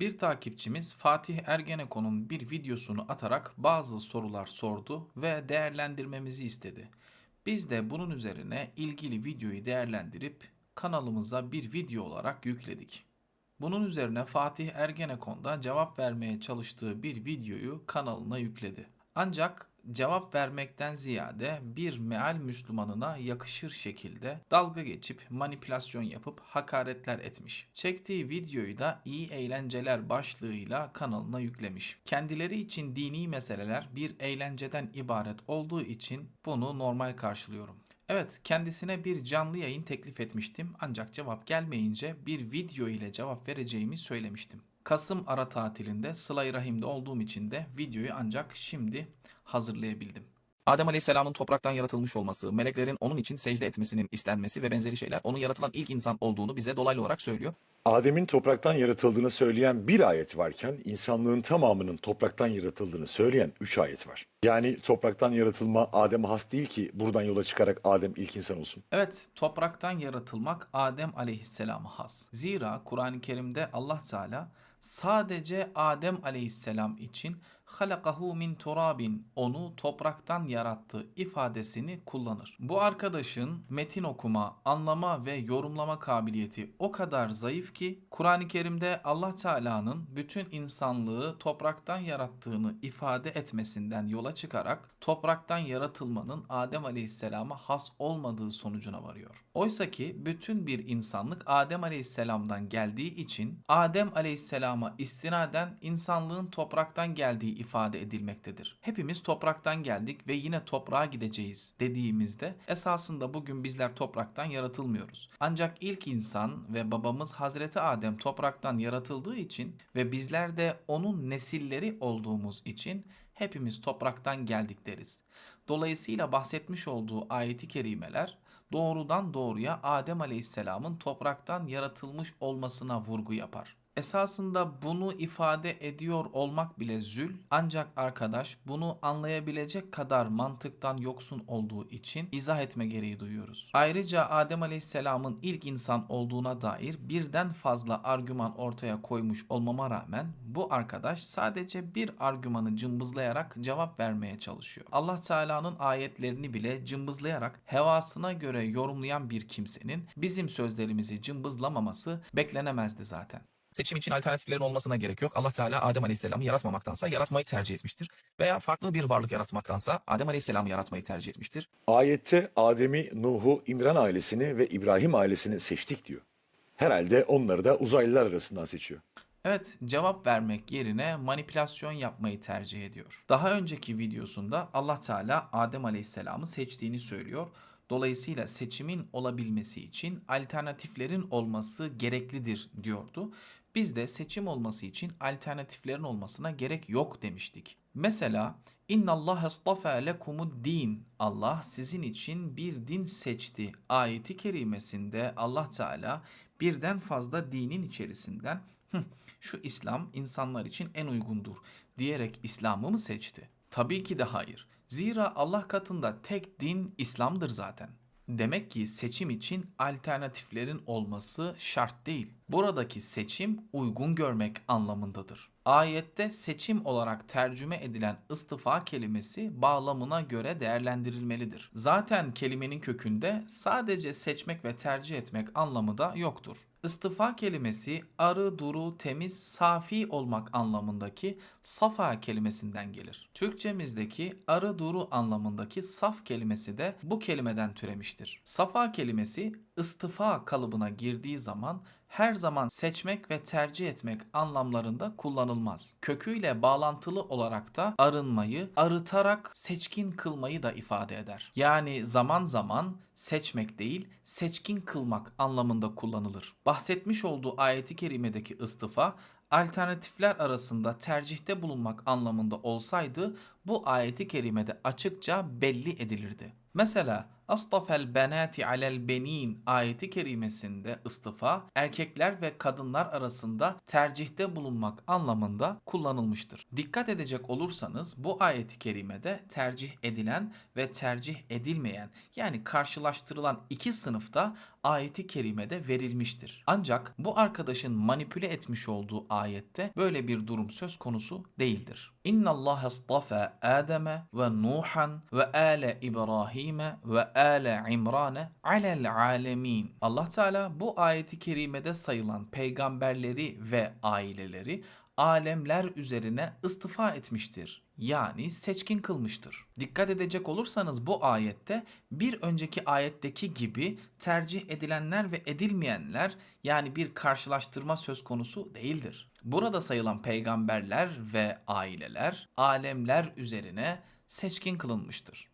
Bir takipçimiz Fatih Ergenekon'un bir videosunu atarak bazı sorular sordu ve değerlendirmemizi istedi. Biz de bunun üzerine ilgili videoyu değerlendirip kanalımıza bir video olarak yükledik. Bunun üzerine Fatih Ergenekon da cevap vermeye çalıştığı bir videoyu kanalına yükledi. Ancak cevap vermekten ziyade bir meal Müslümanına yakışır şekilde dalga geçip manipülasyon yapıp hakaretler etmiş. Çektiği videoyu da iyi eğlenceler başlığıyla kanalına yüklemiş. Kendileri için dini meseleler bir eğlenceden ibaret olduğu için bunu normal karşılıyorum. Evet, kendisine bir canlı yayın teklif etmiştim ancak cevap gelmeyince bir video ile cevap vereceğimi söylemiştim. Kasım ara tatilinde Sıla-i Rahim'de olduğum için de videoyu ancak şimdi hazırlayabildim. Adem Aleyhisselam'ın topraktan yaratılmış olması, meleklerin onun için secde etmesinin istenmesi ve benzeri şeyler onun yaratılan ilk insan olduğunu bize dolaylı olarak söylüyor. Adem'in topraktan yaratıldığını söyleyen bir ayet varken insanlığın tamamının topraktan yaratıldığını söyleyen üç ayet var. Yani topraktan yaratılma Adem'e has değil ki buradan yola çıkarak Adem ilk insan olsun. Evet, topraktan yaratılmak Adem aleyhisselama has. Zira Kur'an-ı Kerim'de Allah Teala sadece Adem aleyhisselam için halakahu min turabin onu topraktan yarattı ifadesini kullanır. Bu arkadaşın metin okuma, anlama ve yorumlama kabiliyeti o kadar zayıf ki Kur'an-ı Kerim'de Allah Teala'nın bütün insanlığı topraktan yarattığını ifade etmesinden yola çıkarak topraktan yaratılmanın Adem Aleyhisselam'a has olmadığı sonucuna varıyor. Oysa ki bütün bir insanlık Adem Aleyhisselam'dan geldiği için Adem Aleyhisselam'a istinaden insanlığın topraktan geldiği ifade edilmektedir. Hepimiz topraktan geldik ve yine toprağa gideceğiz dediğimizde esasında bugün bizler topraktan yaratılmıyoruz. Ancak ilk insan ve babamız Hazreti Adem topraktan yaratıldığı için ve bizler de onun nesilleri olduğumuz için hepimiz topraktan geldik deriz. Dolayısıyla bahsetmiş olduğu ayeti kerimeler doğrudan doğruya Adem Aleyhisselam'ın topraktan yaratılmış olmasına vurgu yapar. Esasında bunu ifade ediyor olmak bile zül ancak arkadaş bunu anlayabilecek kadar mantıktan yoksun olduğu için izah etme gereği duyuyoruz. Ayrıca Adem Aleyhisselam'ın ilk insan olduğuna dair birden fazla argüman ortaya koymuş olmama rağmen bu arkadaş sadece bir argümanı cımbızlayarak cevap vermeye çalışıyor. Allah Teala'nın ayetlerini bile cımbızlayarak hevasına göre yorumlayan bir kimsenin bizim sözlerimizi cımbızlamaması beklenemezdi zaten. Seçim için alternatiflerin olmasına gerek yok. Allah Teala Adem Aleyhisselam'ı yaratmamaktansa yaratmayı tercih etmiştir. Veya farklı bir varlık yaratmaktansa Adem Aleyhisselam'ı yaratmayı tercih etmiştir. Ayette Adem'i, Nuh'u, İmran ailesini ve İbrahim ailesini seçtik diyor. Herhalde onları da uzaylılar arasından seçiyor. Evet, cevap vermek yerine manipülasyon yapmayı tercih ediyor. Daha önceki videosunda Allah Teala Adem Aleyhisselam'ı seçtiğini söylüyor. Dolayısıyla seçimin olabilmesi için alternatiflerin olması gereklidir diyordu. Biz de seçim olması için alternatiflerin olmasına gerek yok demiştik. Mesela İnna Allah astafa lekumud din. Allah sizin için bir din seçti. Ayeti kerimesinde Allah Teala birden fazla dinin içerisinden "Hıh, şu İslam insanlar için en uygundur diyerek İslam'ı mı seçti? Tabii ki de hayır. Zira Allah katında tek din İslam'dır zaten. Demek ki seçim için alternatiflerin olması şart değil. Buradaki seçim uygun görmek anlamındadır. Ayette seçim olarak tercüme edilen istifa kelimesi bağlamına göre değerlendirilmelidir. Zaten kelimenin kökünde sadece seçmek ve tercih etmek anlamı da yoktur. İstifa kelimesi arı, duru, temiz, safi olmak anlamındaki safa kelimesinden gelir. Türkçemizdeki arı, duru anlamındaki saf kelimesi de bu kelimeden türemiştir. Safa kelimesi istifa kalıbına girdiği zaman her zaman seçmek ve tercih etmek anlamlarında kullanılmaz. Köküyle bağlantılı olarak da arınmayı, arıtarak seçkin kılmayı da ifade eder. Yani zaman zaman seçmek değil, seçkin kılmak anlamında kullanılır. Bahsetmiş olduğu ayeti kerimedeki istifa alternatifler arasında tercihte bulunmak anlamında olsaydı bu ayeti kerimede açıkça belli edilirdi. Mesela Astafel benati alel benin ayeti kerimesinde istifa erkekler ve kadınlar arasında tercihte bulunmak anlamında kullanılmıştır. Dikkat edecek olursanız bu ayeti kerimede tercih edilen ve tercih edilmeyen yani karşılaştırılan iki sınıfta ayeti kerimede verilmiştir. Ancak bu arkadaşın manipüle etmiş olduğu ayette böyle bir durum söz konusu değildir. İnna Allah astafa Adem'e ve Nuhan ve ale İbrahim'e ve ale İmran'e alel alemin. Allah Teala bu ayeti kerimede sayılan peygamberleri ve aileleri alemler üzerine istifa etmiştir. Yani seçkin kılmıştır. Dikkat edecek olursanız bu ayette bir önceki ayetteki gibi tercih edilenler ve edilmeyenler yani bir karşılaştırma söz konusu değildir. Burada sayılan peygamberler ve aileler alemler üzerine seçkin kılınmıştır.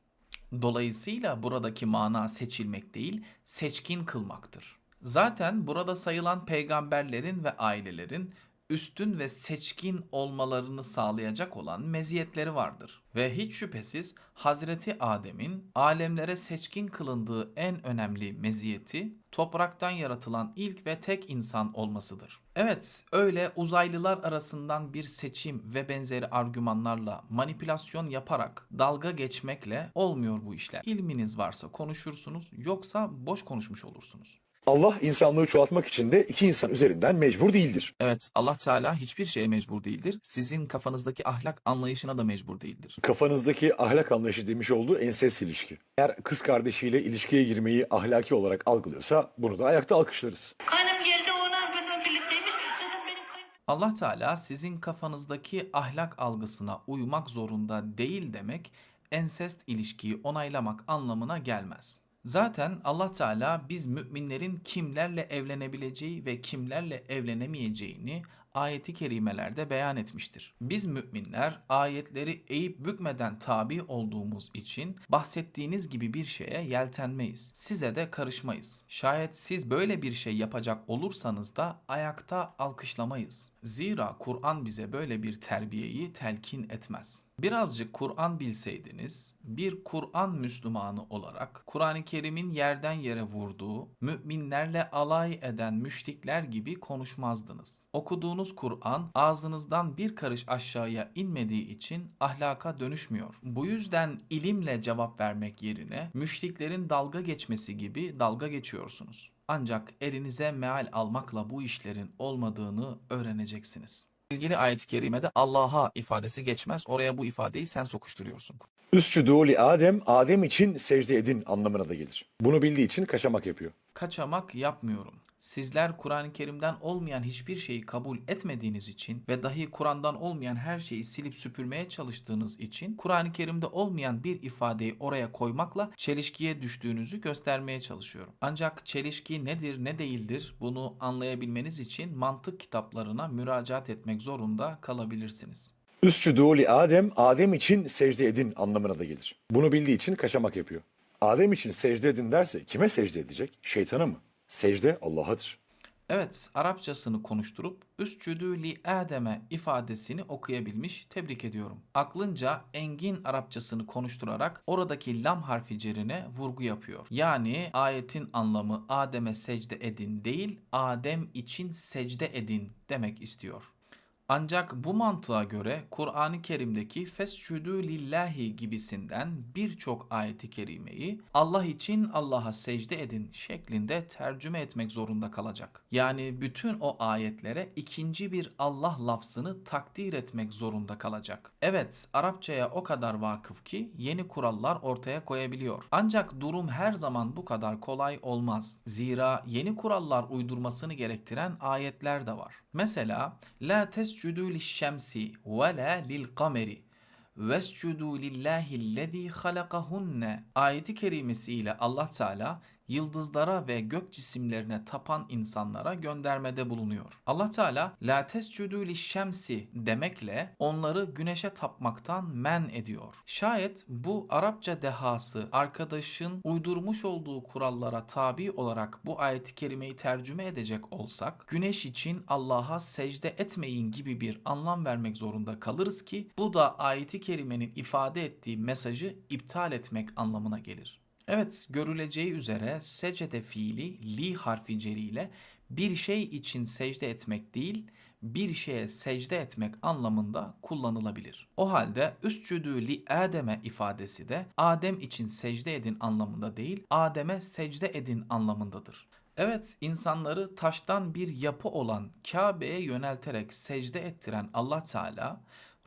Dolayısıyla buradaki mana seçilmek değil, seçkin kılmaktır. Zaten burada sayılan peygamberlerin ve ailelerin üstün ve seçkin olmalarını sağlayacak olan meziyetleri vardır. Ve hiç şüphesiz Hazreti Adem'in alemlere seçkin kılındığı en önemli meziyeti topraktan yaratılan ilk ve tek insan olmasıdır. Evet, öyle uzaylılar arasından bir seçim ve benzeri argümanlarla manipülasyon yaparak dalga geçmekle olmuyor bu işler. İlminiz varsa konuşursunuz, yoksa boş konuşmuş olursunuz. Allah insanlığı çoğaltmak için de iki insan üzerinden mecbur değildir. Evet, Allah Teala hiçbir şeye mecbur değildir. Sizin kafanızdaki ahlak anlayışına da mecbur değildir. Kafanızdaki ahlak anlayışı demiş olduğu ensest ilişki. Eğer kız kardeşiyle ilişkiye girmeyi ahlaki olarak algılıyorsa bunu da ayakta alkışlarız. Hanım geldi ona benimle birlikteymiş. Zaten benim kayın... Allah Teala sizin kafanızdaki ahlak algısına uymak zorunda değil demek ensest ilişkiyi onaylamak anlamına gelmez. Zaten Allah Teala biz müminlerin kimlerle evlenebileceği ve kimlerle evlenemeyeceğini ayeti kerimelerde beyan etmiştir. Biz müminler ayetleri eğip bükmeden tabi olduğumuz için bahsettiğiniz gibi bir şeye yeltenmeyiz. Size de karışmayız. Şayet siz böyle bir şey yapacak olursanız da ayakta alkışlamayız. Zira Kur'an bize böyle bir terbiyeyi telkin etmez. Birazcık Kur'an bilseydiniz, bir Kur'an Müslümanı olarak Kur'an-ı Kerim'in yerden yere vurduğu, müminlerle alay eden müşrikler gibi konuşmazdınız. Okuduğunuz Kur'an ağzınızdan bir karış aşağıya inmediği için ahlaka dönüşmüyor. Bu yüzden ilimle cevap vermek yerine müşriklerin dalga geçmesi gibi dalga geçiyorsunuz. Ancak elinize meal almakla bu işlerin olmadığını öğreneceksiniz. İlgili ayet-i kerimede Allah'a ifadesi geçmez. Oraya bu ifadeyi sen sokuşturuyorsun. Üscüdû li Adem, Adem için secde edin anlamına da gelir. Bunu bildiği için kaçamak yapıyor. Kaçamak yapmıyorum. Sizler Kur'an-ı Kerim'den olmayan hiçbir şeyi kabul etmediğiniz için ve dahi Kur'an'dan olmayan her şeyi silip süpürmeye çalıştığınız için Kur'an-ı Kerim'de olmayan bir ifadeyi oraya koymakla çelişkiye düştüğünüzü göstermeye çalışıyorum. Ancak çelişki nedir ne değildir bunu anlayabilmeniz için mantık kitaplarına müracaat etmek zorunda kalabilirsiniz. Üscüdû li Adem, Adem için secde edin anlamına da gelir. Bunu bildiği için kaçamak yapıyor. Adem için secde edin derse kime secde edecek? Şeytana mı? Secde Allah'adır. Evet, Arapçasını konuşturup üscüdü li Adem'e ifadesini okuyabilmiş, tebrik ediyorum. Aklınca engin Arapçasını konuşturarak oradaki lam harfi cerine vurgu yapıyor. Yani ayetin anlamı Adem'e secde edin değil, Adem için secde edin demek istiyor. Ancak bu mantığa göre Kur'an-ı Kerim'deki fescüdü lillahi gibisinden birçok ayeti kerimeyi Allah için Allah'a secde edin şeklinde tercüme etmek zorunda kalacak. Yani bütün o ayetlere ikinci bir Allah lafzını takdir etmek zorunda kalacak. Evet Arapçaya o kadar vakıf ki yeni kurallar ortaya koyabiliyor. Ancak durum her zaman bu kadar kolay olmaz. Zira yeni kurallar uydurmasını gerektiren ayetler de var. Mesela la tescudu lişşemsi ve la lil kameri vescudu lillahi'llezî halakahunne. Ayeti kerimesiyle Allah Teala yıldızlara ve gök cisimlerine tapan insanlara göndermede bulunuyor. Allah Teala la tescudu lişşemsi demekle onları güneşe tapmaktan men ediyor. Şayet bu Arapça dehası arkadaşın uydurmuş olduğu kurallara tabi olarak bu ayeti kerimeyi tercüme edecek olsak güneş için Allah'a secde etmeyin gibi bir anlam vermek zorunda kalırız ki bu da ayeti kerimenin ifade ettiği mesajı iptal etmek anlamına gelir. Evet, görüleceği üzere secde fiili li harfi ceriyle bir şey için secde etmek değil, bir şeye secde etmek anlamında kullanılabilir. O halde üscüdü li Adem'e ifadesi de Adem için secde edin anlamında değil, Adem'e secde edin anlamındadır. Evet, insanları taştan bir yapı olan Kabe'ye yönelterek secde ettiren Allah Teala,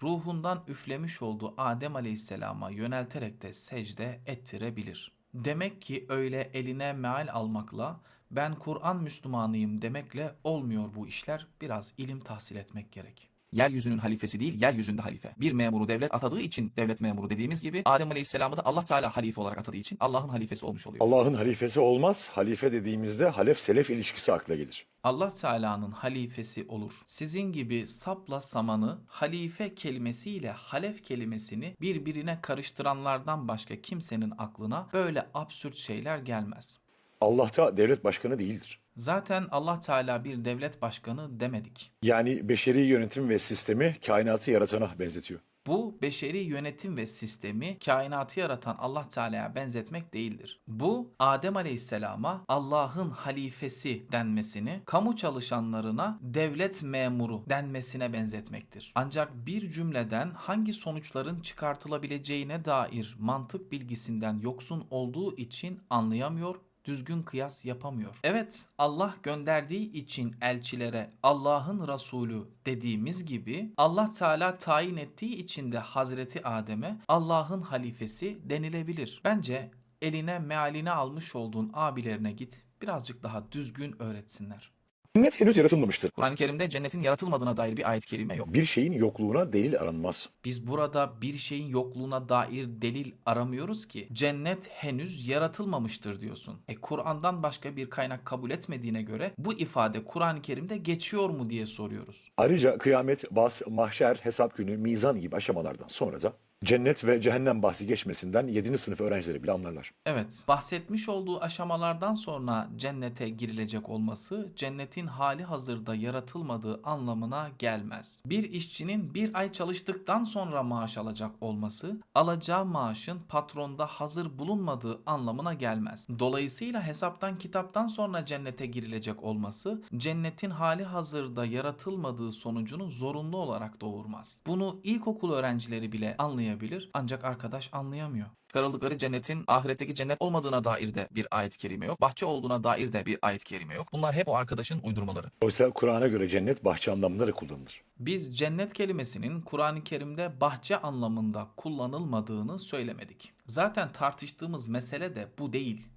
ruhundan üflemiş olduğu Adem Aleyhisselam'a yönelterek de secde ettirebilir. Demek ki öyle eline meal almakla ben Kur'an Müslümanıyım demekle olmuyor bu işler. Biraz ilim tahsil etmek gerek. Yeryüzünün halifesi değil, yeryüzünde halife. Bir memuru devlet atadığı için devlet memuru dediğimiz gibi Adem Aleyhisselam'ı da Allah Teala halife olarak atadığı için Allah'ın halifesi olmuş oluyor. Allah'ın halifesi olmaz. Halife dediğimizde halef selef ilişkisi akla gelir. Allah Teala'nın halifesi olur. Sizin gibi sapla samanı halife kelimesiyle halef kelimesini birbirine karıştıranlardan başka kimsenin aklına böyle absürt şeyler gelmez. Allah'ta devlet başkanı değildir. Zaten Allah Teala bir devlet başkanı demedik. Yani beşeri yönetim ve sistemi kainatı yaratana benzetiyor. Bu beşeri yönetim ve sistemi kainatı yaratan Allah Teala'ya benzetmek değildir. Bu Adem Aleyhisselam'a Allah'ın halifesi denmesini, kamu çalışanlarına devlet memuru denmesine benzetmektir. Ancak bir cümleden hangi sonuçların çıkartılabileceğine dair mantık bilgisinden yoksun olduğu için anlayamıyor düzgün kıyas yapamıyor. Evet Allah gönderdiği için elçilere Allah'ın Resulü dediğimiz gibi Allah Teala tayin ettiği için de Hazreti Adem'e Allah'ın halifesi denilebilir. Bence eline mealini almış olduğun abilerine git birazcık daha düzgün öğretsinler. Cennet henüz yaratılmamıştır. Kur'an-ı Kerim'de cennetin yaratılmadığına dair bir ayet-i kerime yok. Bir şeyin yokluğuna delil aranmaz. Biz burada bir şeyin yokluğuna dair delil aramıyoruz ki. Cennet henüz yaratılmamıştır diyorsun. E Kur'an'dan başka bir kaynak kabul etmediğine göre bu ifade Kur'an-ı Kerim'de geçiyor mu diye soruyoruz. Ayrıca kıyamet, bas, mahşer, hesap günü, mizan gibi aşamalardan sonra da cennet ve cehennem bahsi geçmesinden 7. sınıf öğrencileri bile anlarlar. Evet, bahsetmiş olduğu aşamalardan sonra cennete girilecek olması cennetin hali hazırda yaratılmadığı anlamına gelmez. Bir işçinin bir ay çalıştıktan sonra maaş alacak olması, alacağı maaşın patronda hazır bulunmadığı anlamına gelmez. Dolayısıyla hesaptan kitaptan sonra cennete girilecek olması, cennetin hali hazırda yaratılmadığı sonucunu zorunlu olarak doğurmaz. Bunu ilkokul öğrencileri bile anlayabilir ancak arkadaş anlayamıyor. Çıkarıldıkları cennetin ahiretteki cennet olmadığına dair de bir ayet-i kerime yok. Bahçe olduğuna dair de bir ayet-i kerime yok. Bunlar hep o arkadaşın uydurmaları. Oysa Kur'an'a göre cennet bahçe anlamında da kullanılır. Biz cennet kelimesinin Kur'an-ı Kerim'de bahçe anlamında kullanılmadığını söylemedik. Zaten tartıştığımız mesele de bu değil.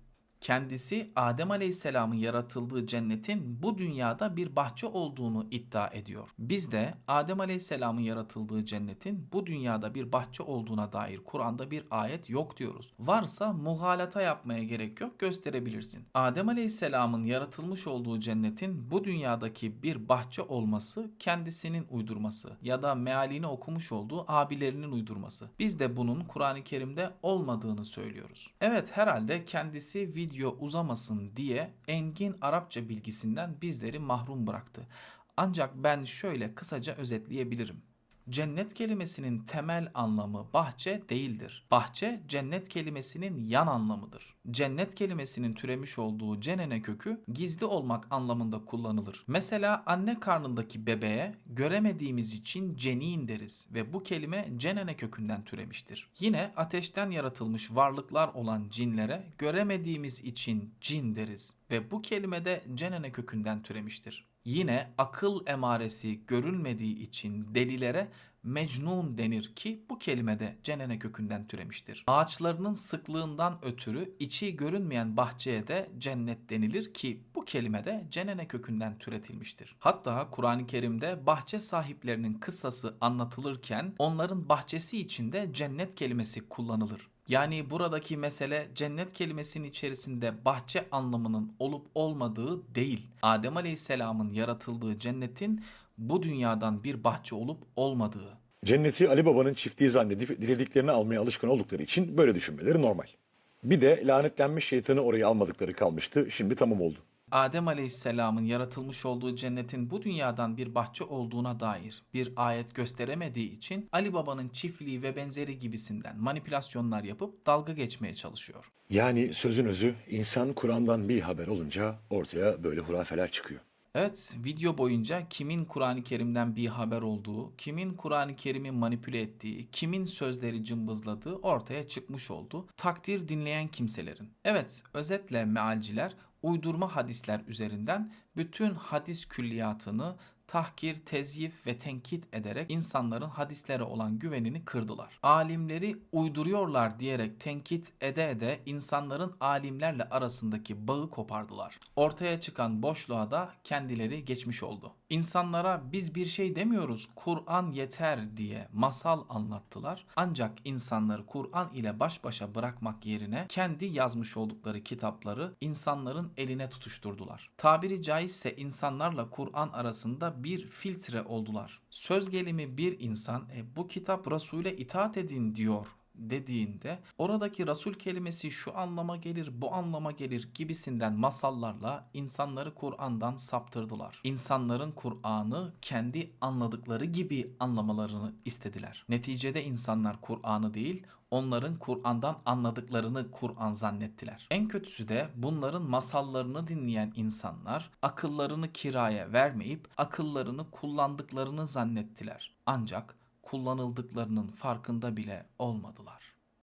Kendisi Adem Aleyhisselam'ın yaratıldığı cennetin bu dünyada bir bahçe olduğunu iddia ediyor. Biz de Adem Aleyhisselam'ın yaratıldığı cennetin bu dünyada bir bahçe olduğuna dair Kur'an'da bir ayet yok diyoruz. Varsa muhalata yapmaya gerek yok gösterebilirsin. Adem Aleyhisselam'ın yaratılmış olduğu cennetin bu dünyadaki bir bahçe olması kendisinin uydurması ya da mealini okumuş olduğu abilerinin uydurması. Biz de bunun Kur'an-ı Kerim'de olmadığını söylüyoruz. Evet herhalde kendisi video uzamasın diye engin Arapça bilgisinden bizleri mahrum bıraktı. Ancak ben şöyle kısaca özetleyebilirim. Cennet kelimesinin temel anlamı bahçe değildir. Bahçe cennet kelimesinin yan anlamıdır. Cennet kelimesinin türemiş olduğu cenene kökü gizli olmak anlamında kullanılır. Mesela anne karnındaki bebeğe göremediğimiz için cenin deriz ve bu kelime cenene kökünden türemiştir. Yine ateşten yaratılmış varlıklar olan cinlere göremediğimiz için cin deriz ve bu kelime de cenene kökünden türemiştir. Yine akıl emaresi görülmediği için delilere mecnun denir ki bu kelime de cenene kökünden türemiştir. Ağaçlarının sıklığından ötürü içi görünmeyen bahçeye de cennet denilir ki bu kelime de cenene kökünden türetilmiştir. Hatta Kur'an-ı Kerim'de bahçe sahiplerinin kıssası anlatılırken onların bahçesi içinde cennet kelimesi kullanılır. Yani buradaki mesele cennet kelimesinin içerisinde bahçe anlamının olup olmadığı değil. Adem Aleyhisselam'ın yaratıldığı cennetin bu dünyadan bir bahçe olup olmadığı. Cenneti Ali Baba'nın çiftliği zannedip dilediklerini almaya alışkın oldukları için böyle düşünmeleri normal. Bir de lanetlenmiş şeytanı oraya almadıkları kalmıştı. Şimdi tamam oldu. Adem Aleyhisselam'ın yaratılmış olduğu cennetin bu dünyadan bir bahçe olduğuna dair bir ayet gösteremediği için Ali Baba'nın çiftliği ve benzeri gibisinden manipülasyonlar yapıp dalga geçmeye çalışıyor. Yani sözün özü insan Kur'an'dan bir haber olunca ortaya böyle hurafeler çıkıyor. Evet, video boyunca kimin Kur'an-ı Kerim'den bir haber olduğu, kimin Kur'an-ı Kerim'i manipüle ettiği, kimin sözleri cımbızladığı ortaya çıkmış oldu. Takdir dinleyen kimselerin. Evet, özetle mealciler uydurma hadisler üzerinden bütün hadis külliyatını tahkir, tezyif ve tenkit ederek insanların hadislere olan güvenini kırdılar. Alimleri uyduruyorlar diyerek tenkit ede ede insanların alimlerle arasındaki bağı kopardılar. Ortaya çıkan boşluğa da kendileri geçmiş oldu. İnsanlara biz bir şey demiyoruz, Kur'an yeter diye masal anlattılar. Ancak insanları Kur'an ile baş başa bırakmak yerine kendi yazmış oldukları kitapları insanların eline tutuşturdular. Tabiri caizse insanlarla Kur'an arasında bir filtre oldular. Söz gelimi bir insan e, bu kitap Resul'e itaat edin diyor dediğinde oradaki Resul kelimesi şu anlama gelir, bu anlama gelir gibisinden masallarla insanları Kur'an'dan saptırdılar. İnsanların Kur'an'ı kendi anladıkları gibi anlamalarını istediler. Neticede insanlar Kur'an'ı değil, onların Kur'an'dan anladıklarını Kur'an zannettiler. En kötüsü de bunların masallarını dinleyen insanlar akıllarını kiraya vermeyip akıllarını kullandıklarını zannettiler. Ancak kullanıldıklarının farkında bile olmadılar.